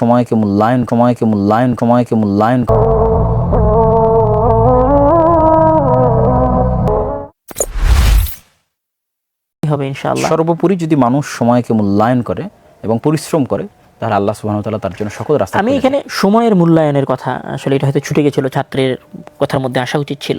সময়কে মূল্যায়ন সময়কে মূল্যায়ন সময়কে মূল্যায়ন। হবে ইনশাআল্লাহ? সর্বোপরি যদি মানুষ সময়কে মূল্যায়ন করে এবং পরিশ্রম করে তাহলে আল্লাহ তাআলা তার জন্য সকল রাস্তা আমি এখানে সময়ের মূল্যায়নের কথা আসলে এটা হয়তো ছুটে গেছিল ছাত্রের কথার মধ্যে আসা উচিত ছিল।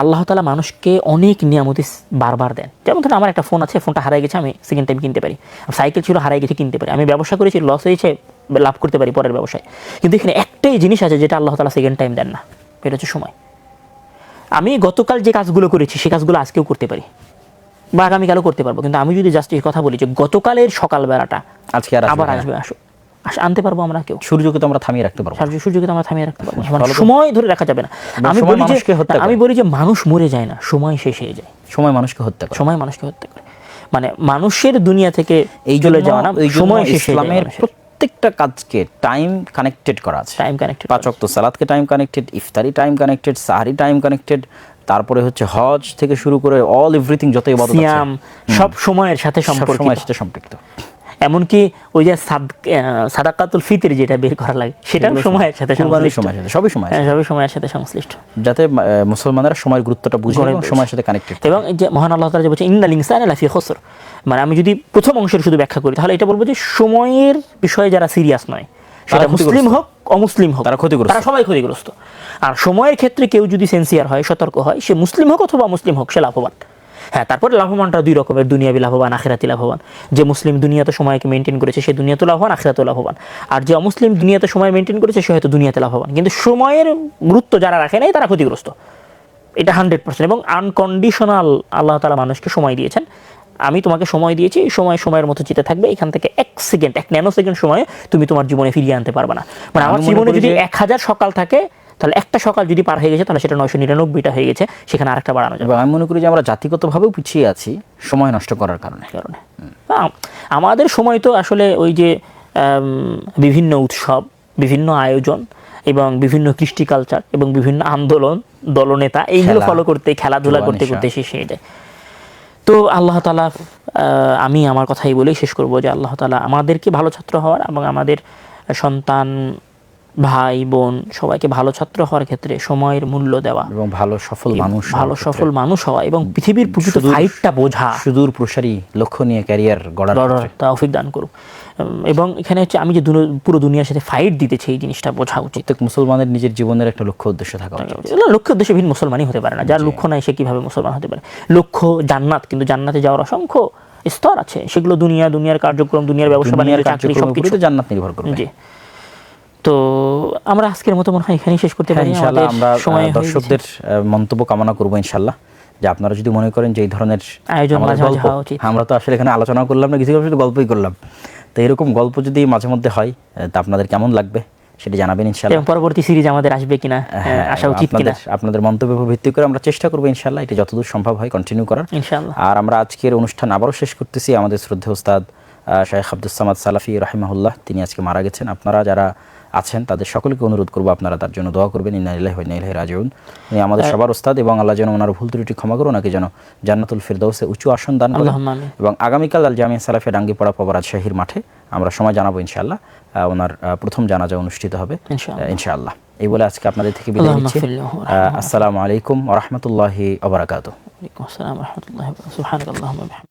আল্লাহ তালা মানুষকে অনেক নিয়ামতি বারবার দেন। যেমন ধরুন আমার একটা ফোন আছে ফোনটা হারাই গেছে আমি সেকেন্ড টাইম কিনতে পারি। সাইকেল ছিল হারাই গেছে কিনতে পারি। আমি ব্যবসা করেছি লস হয়েছে লাভ করতে পারি পরের ব্যবসায়। কিন্তু এখানে একটাই জিনিস আছে যেটা আল্লাহ তালা সেকেন্ড টাইম দেন না। এটা হচ্ছে সময়। আমি গতকাল যে কাজগুলো করেছি সেই কাজগুলো আজকেও করতে পারি। বা আগামীকালও করতে পারব। কিন্তু আমি যদি জাস্ট এই কথা বলি যে গতকালের সকালবেলাটা আজকে আবার আসবে আসো। আনতে পারব আমরা কেউ। সূর্যকে তো আমরা থামিয়ে রাখতে পারব। সূর্যকে তো আমরা থামিয়ে রাখতে পারব। মানে সময় ধরে রাখা যাবে না। আমি বলি যে আমি বলি যে মানুষ মরে যায় না সময় শেষ হয়ে যায়। সময় মানুষকে হত্যা করে। সময় মানুষকে হত্যা করে। মানে মানুষের দুনিয়া থেকে এই চলে যাওয়া না সময় শেষ ইসলামের। প্রত্যেকটা কাজকে টাইম কানেক্টেড করা আছে। টাইম কানেক্টেড পাঁচ ওয়াক্ত সালাদকে টাইম কানেক্টেড ইফতারি টাইম কানেক্টেড সাহারি টাইম কানেক্টেড তারপরে হচ্ছে হজ থেকে শুরু করে অল এভরিথিং যত ইবাদত আছে সব সময়ের সাথে সম্পর্কিত সময়ের সাথে সম্পৃক্ত এমনকি ওই যে সাদাকাতুল ফিতর যেটা বের করা লাগে সেটাও সময়ের সাথে সংশ্লিষ্ট। সময়ের সাথে সবই সময় হ্যাঁ, সবই সময়ের সাথে সংশ্লিষ্ট। যাতে মুসলমানেরা সময়ের গুরুত্বটা বুঝে এবং সময়ের সাথে কানেক্টেড এবং যে মহান আল্লাহ তালা যে বলছে ইন্দাল ইনসান লাফি খসর মানে আমি যদি প্রথম অংশের শুধু ব্যাখ্যা করি তাহলে এটা বলব যে সময়ের বিষয়ে যারা সিরিয়াস নয় সেটা মুসলিম হোক অমুসলিম হোক তারা ক্ষতিগ্রস্ত। তারা সবাই ক্ষতিগ্রস্ত। আর সময়ের ক্ষেত্রে কেউ যদি সেন্সিয়ার হয় সতর্ক হয় সে মুসলিম হোক অথবা মুসলিম হোক সে লাভবান। হ্যাঁ তারপরে লাভবানটা দুই রকমের দুনিয়াবি লাভবান আখেরাতি লাভবান। যে মুসলিম দুনিয়াতে সময়কে মেনটেন করেছে সে দুনিয়াতে লাভবান আখেরাতে লাভবান। আর যে অমুসলিম দুনিয়াতে সময় মেনটেন করেছে সে হয়তো দুনিয়াতে লাভবান। কিন্তু সময়ের গুরুত্ব যারা রাখে নাই তারা ক্ষতিগ্রস্ত। এটা হান্ড্রেড পার্সেন্ট এবং আনকন্ডিশনাল আল্লাহ তালা মানুষকে সময় দিয়েছেন। আমি তোমাকে সময় দিয়েছি সময় সময়ের মতো চিতে থাকবে এখান থেকে এক সেকেন্ড এক ন্যানো সেকেন্ড সময়ে তুমি তোমার জীবনে ফিরিয়ে আনতে পারবে না। মানে আমার জীবনে যদি এক হাজার সকাল থাকে তাহলে একটা সকাল যদি পার হয়ে গেছে তাহলে সেটা নয়শো নিরানব্বইটা হয়ে গেছে সেখানে আরেকটা বাড়ানো যাবে। আমি মনে করি যে আমরা জাতিগতভাবেও পিছিয়ে আছি সময় নষ্ট করার কারণে। কারণে। আম- আমাদের সময় তো আসলে ওই যে বিভিন্ন উৎসব বিভিন্ন আয়োজন এবং বিভিন্ন কৃষ্টি কালচার এবং বিভিন্ন আন্দোলন দলনেতা এইগুলো ফলো করতে খেলাধুলা করতে করতে শেষ হয়ে যায়। তো আল্লাহ তালা আমি আমার কথাই বলেই শেষ করব যে আল্লাহ তালা আমাদেরকে ভালো ছাত্র হওয়ার এবং আমাদের সন্তান ভাই বোন সবাইকে ভালো ছাত্র হওয়ার ক্ষেত্রে সময়ের মূল্য দেওয়া। এবং ভালো সফল মানুষ ভালো সফল মানুষ হওয়া এবং পৃথিবীর প্রকৃত ফাইটটা বোঝা। সুদূর প্রসারী লক্ষ্য নিয়ে ক্যারিয়ার গড়ার তৌফিক দান করুক। এবং এখানে হচ্ছে আমি যে পুরো দুনিয়ার সাথে ফাইট দিতেছি এই জিনিসটা বোঝা উচিত। প্রত্যেক মুসলমানের নিজের জীবনের একটা লক্ষ্য উদ্দেশ্য থাকা উচিত। লক্ষ্য উদ্দেশ্যে ভিন্ন মুসলমানই হতে পারে না। যার লক্ষ্য নাই সে কীভাবে মুসলমান হতে পারে? লক্ষ্য জান্নাত কিন্তু জান্নাতে যাওয়ার অসংখ্য স্তর আছে। সেগুলো দুনিয়া দুনিয়ার কার্যক্রম দুনিয়ার ব্যবসা বাণিজ্য চাকরি সবকিছু। জান্নাত নির্ভর করবে। জি। তো আমরা আজকের মতো মনে হয় এখানেই শেষ করতে হ্যাঁ পারি। ইনশাআল্লাহ আমরা হয়ে। দর্শকদের মন্তব্য কামনা করব ইনশাল্লাহ যে আপনারা যদি মনে করেন যে এই ধরনের আয়োজন মাঝে মাঝে গল্প- হওয়া উচিত। আমরা তো আসলে এখানে আলোচনা করলাম না কিছু শুধু গল্পই করলাম। তো এরকম গল্প যদি মাঝে মধ্যে হয় তা আপনাদের কেমন লাগবে সেটা জানাবেন ইনশাল্লাহ এবং পরবর্তী সিরিজ আমাদের আসবে কিনা হ্যাঁ, আসা উচিত কিনা। আপনাদের মন্তব্যের উপর ভিত্তি করে আমরা চেষ্টা করব ইনশাল্লাহ এটা যতদূর সম্ভব হয় কন্টিনিউ করার। ইনশাআল্লাহ। আর আমরা আজকের অনুষ্ঠান আবারও শেষ করতেছি। আমাদের শ্রদ্ধেয় ওস্তাদ শাহেখ আব্দুল সামাদ সালাফি রাহিমাহুল্লাহ তিনি আজকে মারা গেছেন। আপনারা যারা আছেন তাদের সকলকে অনুরোধ করব আপনারা তার জন্য দোয়া করবেন ইন্নাইল্লাহ ইন্নাইল্লাহি রাজিউন। উনি আমাদের সবার ওস্তাদ এবং আল্লাহ যেন ওনার ভুল ত্রুটি ক্ষমা করুন ওনাকে যেন জান্নাতুল ফিরদৌসে উঁচু আসন দান করেন। এবং আগামীকাল আল জামিয়া সালাফে ডাঙ্গিপাড়া পবা রাজশাহীর মাঠে আমরা সময় জানাব ইনশাআল্লাহ ওনার আহ, প্রথম জানাজা অনুষ্ঠিত হবে ইনশাআল্লাহ। এই বলে আজকে আপনাদের থেকে বিদায় নিচ্ছি। আসসালামু আলাইকুম আসসালাম রহমতুল্লাহ ওয়া বিহামদিকা